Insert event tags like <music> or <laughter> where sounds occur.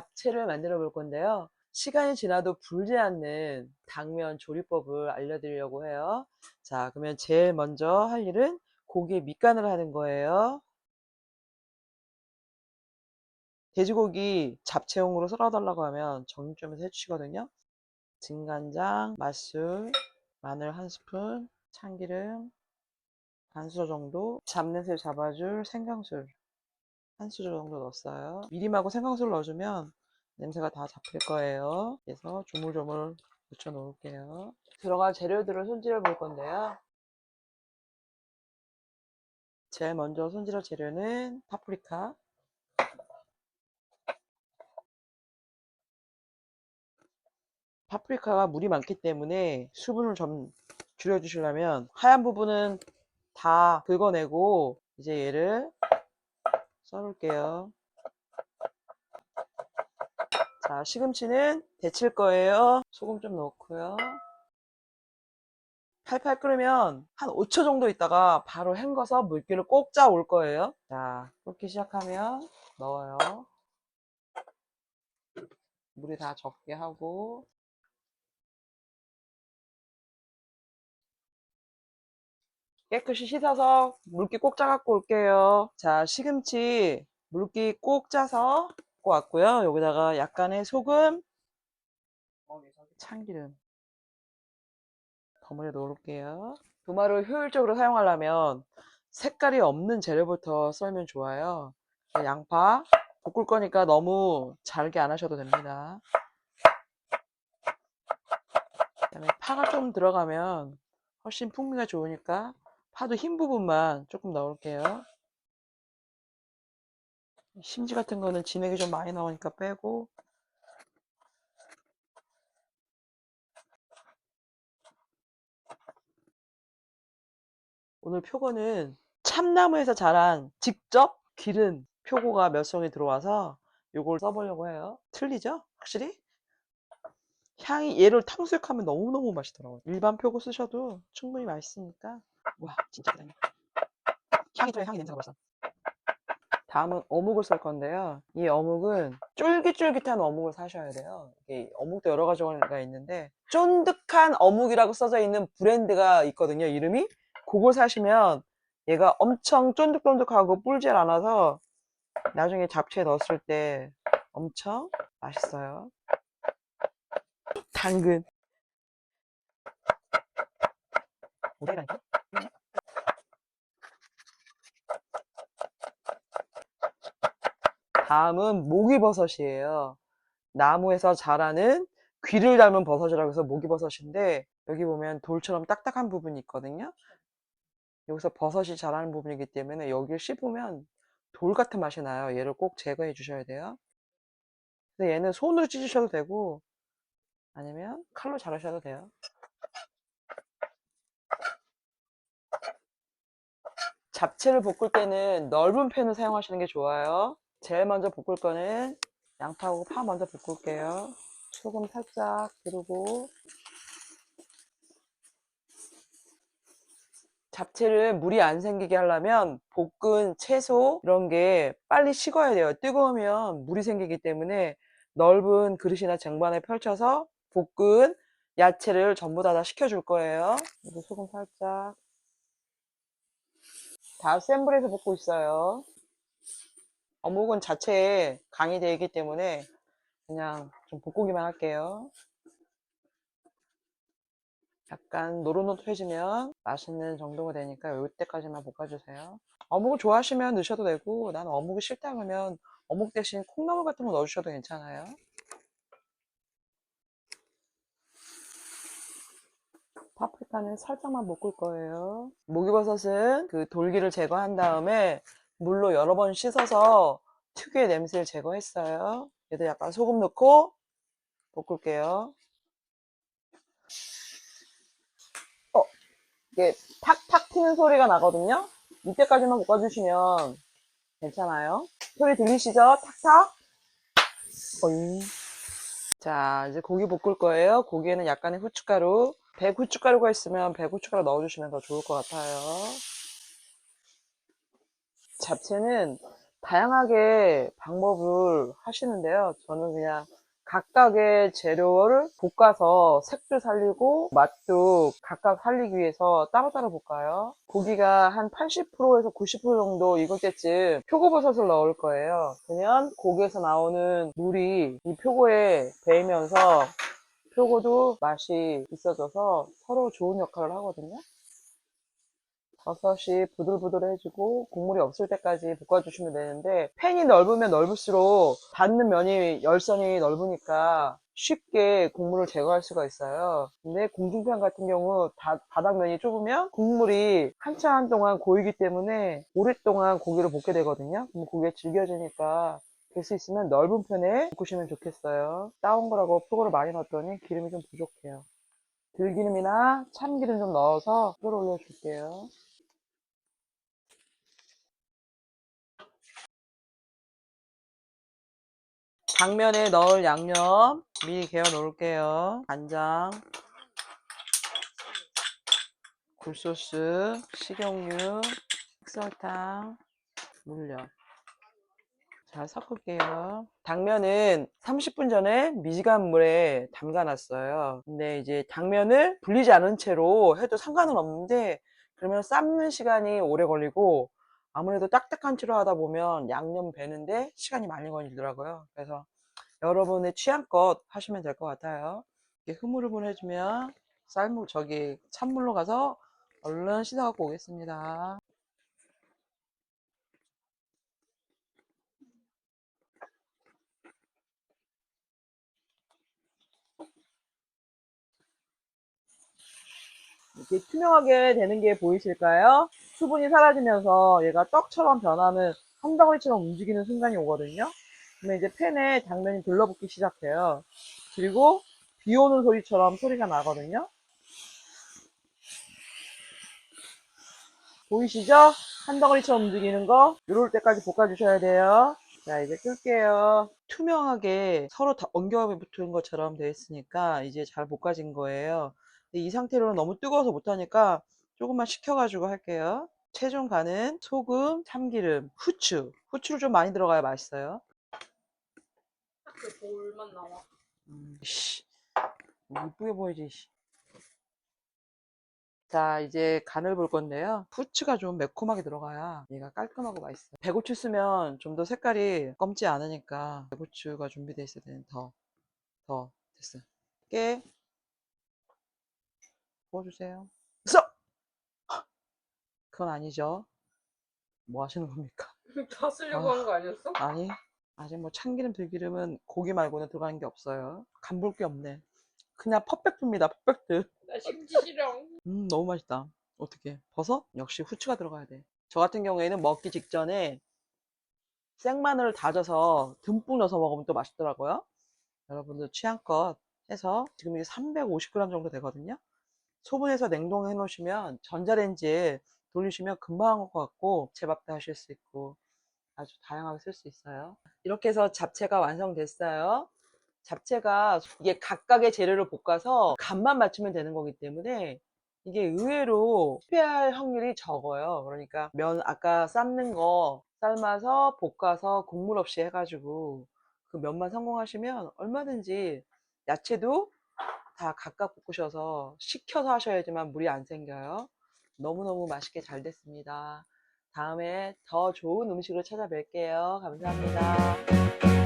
잡채를 만들어 볼 건데요. 시간이 지나도 불지 않는 당면 조리법을 알려드리려고 해요. 자, 그러면 제일 먼저 할 일은 고기에 밑간을 하는 거예요. 돼지고기 잡채용으로 썰어달라고 하면 정육점에서 해주시거든요. 진간장, 맛술, 마늘 한 스푼, 참기름 반 수저 정도, 잡내를 잡아줄 생강술 한 수저 정도 넣었어요. 미림하고 생강술 넣어주면 냄새가 다 잡힐 거예요. 그래서 조물조물 묻혀 놓을게요. 들어갈 재료들을 손질해 볼 건데요. 제일 먼저 손질할 재료는 파프리카, 파프리카가 물이 많기 때문에 수분을 좀 줄여주시려면 하얀 부분은 다 긁어내고 이제 얘를 썰을게요. 자, 시금치는 데칠 거예요. 소금 좀 넣고요. 팔팔 끓으면 한 5초 정도 있다가 바로 헹궈서 물기를 꼭 짜 올 거예요. 자, 끓기 시작하면 넣어요. 물이 다 적게 하고 깨끗이 씻어서 물기 꼭 짜갖고 올게요. 자, 시금치 물기 꼭 짜서 갖고 왔고요. 여기다가 약간의 소금, 참기름 버무려 놓을게요. 도마를 효율적으로 사용하려면 색깔이 없는 재료부터 썰면 좋아요. 양파 볶을 거니까 너무 잘게 안 하셔도 됩니다. 그다음에 파가 좀 들어가면 훨씬 풍미가 좋으니까 파도 흰 부분만 조금 넣을게요. 심지 같은 거는 진액이 좀 많이 나오니까 빼고 오늘 표고는 참나무에서 자란 직접 기른 표고가 몇 송이 들어와서 요걸 써보려고 해요. 틀리죠? 확실히? 향이 얘를 탕수육하면 너무너무 맛있더라고요. 일반 표고 쓰셔도 충분히 맛있으니까 와 진짜 대단해. 향이 또 향이 냄새가 벌써. 다음은 어묵을 썰 건데요. 이 어묵은 쫄깃쫄깃한 어묵을 사셔야 돼요. 이게 어묵도 여러 가지가 있는데 쫀득한 어묵이라고 써져 있는 브랜드가 있거든요. 이름이 그걸 사시면 얘가 엄청 쫀득쫀득하고 뿔질 않아서 나중에 잡채에 넣었을 때 엄청 맛있어요. 당근. 모델이라니 다음은 목이버섯이에요. 나무에서 자라는 귀를 닮은 버섯이라고 해서 목이버섯인데 여기 보면 돌처럼 딱딱한 부분이 있거든요. 여기서 버섯이 자라는 부분이기 때문에 여기를 씹으면 돌 같은 맛이 나요. 얘를 꼭 제거해 주셔야 돼요. 근데 얘는 손으로 찢으셔도 되고 아니면 칼로 자르셔도 돼요. 잡채를 볶을 때는 넓은 팬을 사용하시는 게 좋아요. 제일 먼저 볶을 거는 양파하고 파 먼저 볶을게요. 소금 살짝 두르고 잡채를 물이 안 생기게 하려면 볶은 채소 이런 게 빨리 식어야 돼요. 뜨거우면 물이 생기기 때문에 넓은 그릇이나 쟁반에 펼쳐서 볶은 야채를 전부 다, 다 식혀줄 거예요. 소금 살짝. 다 센 불에서 볶고 있어요. 어묵은 자체에 강이 되어 있기 때문에 그냥 좀 볶고기만 할게요. 약간 노릇노릇해지면 맛있는 정도가 되니까 이때까지만 볶아주세요. 어묵을 좋아하시면 넣으셔도 되고 나는 어묵이 싫다 그러면 어묵 대신 콩나물 같은 거 넣어주셔도 괜찮아요. 파프리카는 살짝만 볶을 거예요. 목이버섯은 그 돌기를 제거한 다음에 물로 여러 번 씻어서 특유의 냄새를 제거했어요. 얘도 약간 소금 넣고 볶을게요. 어, 이게 탁탁 튀는 소리가 나거든요. 이때까지만 볶아주시면 괜찮아요. 소리 들리시죠? 탁탁. 어잉. 자, 이제 고기 볶을 거예요. 고기에는 약간의 후춧가루. 백 후춧가루가 있으면 백 후춧가루 넣어주시면 더 좋을 것 같아요. 잡채는 다양하게 방법을 하시는데요. 저는 그냥 각각의 재료를 볶아서 색도 살리고 맛도 각각 살리기 위해서 따로따로 볶아요. 고기가 한 80%에서 90% 정도 익을 때쯤 표고버섯을 넣을 거예요. 그러면 고기에서 나오는 물이 이 표고에 배이면서 표고도 맛이 있어져서 서로 좋은 역할을 하거든요. 버섯이 부들부들해지고 국물이 없을 때까지 볶아주시면 되는데 팬이 넓으면 넓을수록 닿는 면이 열선이 넓으니까 쉽게 국물을 제거할 수가 있어요. 근데 공중팬 같은 경우 다- 바닥면이 좁으면 국물이 한참 동안 고이기 때문에 오랫동안 고기를 볶게 되거든요. 그럼 고기가 질겨지니까 될 수 있으면 넓은 편에 볶으시면 좋겠어요. 따온 거라고 표고를 많이 넣었더니 기름이 좀 부족해요. 들기름이나 참기름 좀 넣어서 끌어올려 줄게요. 당면에 넣을 양념 미리 개어 놓을게요. 간장, 굴소스, 식용유, 설탕, 물엿. 잘 섞을게요. 당면은 30분 전에 미지간 물에 담가 놨어요. 근데 이제 당면을 불리지 않은 채로 해도 상관은 없는데 그러면 삶는 시간이 오래 걸리고 아무래도 딱딱한 채로 하다 보면 양념 배는데 시간이 많이 걸리더라고요. 그래서 여러분의 취향껏 하시면 될 것 같아요. 이렇게 흐물흐물해지면 삶을 저기 찬물로 가서 얼른 씻어 갖고 오겠습니다. 이렇게 투명하게 되는 게 보이실까요? 수분이 사라지면서 얘가 떡처럼 변하는 한 덩어리처럼 움직이는 순간이 오거든요. 그러면 이제 팬에 당면이 들러붙기 시작해요. 그리고 비 오는 소리처럼 소리가 나거든요. 보이시죠? 한 덩어리처럼 움직이는 거. 이럴 때까지 볶아주셔야 돼요. 자, 이제 끌게요. 투명하게 서로 다 엉겨 붙은 것처럼 되어 있으니까 이제 잘 볶아진 거예요. 근데 이 상태로는 너무 뜨거워서 못하니까 조금만 식혀가지고 할게요. 체중 간은 소금, 참기름, 후추. 후추를 좀 많이 들어가야 맛있어요. 그 볼만 나와. 음, 씨. 이쁘게 보이지, 씨. 자, 이제 간을 볼 건데요. 후추가 좀 매콤하게 들어가야 얘가 깔끔하고 맛있어요. 배고추 쓰면 좀 더 색깔이 검지 않으니까 배고추가 준비되어 있어야 되는 더, 더 됐어. 깨 부어주세요. 써! 그건 아니죠. 뭐 하시는 겁니까? <laughs> 다 쓰려고 아. 한 거 아니었어? 아니, 아직 뭐 참기름, 들기름은 고기 말고는 들어가는 게 없어요. 간 볼 게 없네. 그냥 퍼펙트입니다, 퍼펙트. 나 심지 싫어. 음, 너무 맛있다. 어떻게? 버섯? 역시 후추가 들어가야 돼. 저 같은 경우에는 먹기 직전에 생마늘을 다져서 듬뿍 넣어서 먹으면 또 맛있더라고요. 여러분들 취향껏 해서 지금 이게 350g 정도 되거든요. 소분해서 냉동해 놓으시면 전자레인지에 돌리시면 금방 할것 같고 제밥도 하실 수 있고 아주 다양하게 쓸 수 있어요. 이렇게 해서 잡채가 완성됐어요. 잡채가 이게 각각의 재료를 볶아서 간만 맞추면 되는 거기 때문에 이게 의외로 실패할 확률이 적어요. 그러니까 면 아까 삶는 거 삶아서 볶아서 국물 없이 해가지고 그 면만 성공하시면 얼마든지 야채도 다 각각 볶으셔서 식혀서 하셔야지만 물이 안 생겨요. 너무너무 맛있게 잘 됐습니다. 다음에 더 좋은 음식으로 찾아뵐게요. 감사합니다.